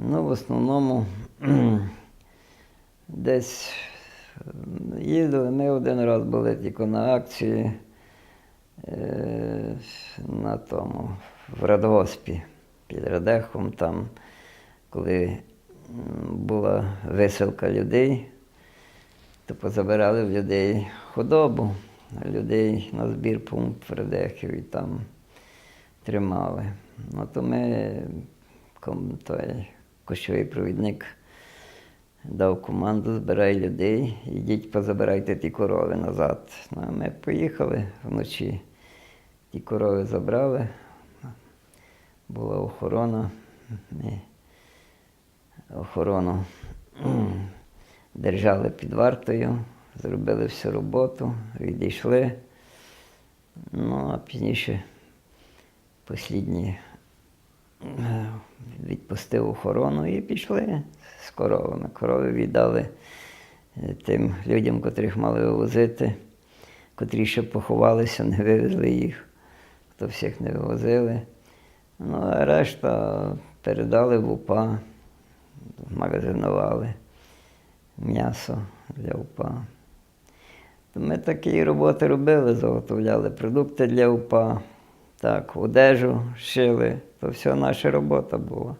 Ну, в основному десь їздили. Ми один раз були тільки на акції е, на тому, в Радгоспі під Радехом, там, коли була висилка людей, то позабирали в людей худобу, людей на збір пункт в Радехів і там тримали. Ну, то ми, той кошовий провідник дав команду, збирай людей, ідіть позабирайте ті корови назад. Ну, а ми поїхали вночі. Ті корови забрали. Була охорона. Ми охорону держали під вартою, зробили всю роботу, відійшли. Ну, а пізніше послідні відпустив охорону і пішли з коровами. Корови віддали е, тим людям, котрих мали вивозити, котрі ще поховалися, не вивезли їх, хто всіх не вивозили. Ну, а решта передали в УПА, магазинували м'ясо для УПА. Ми такі роботи робили, заготовляли продукти для УПА, так, одежу шили, то все наша робота була.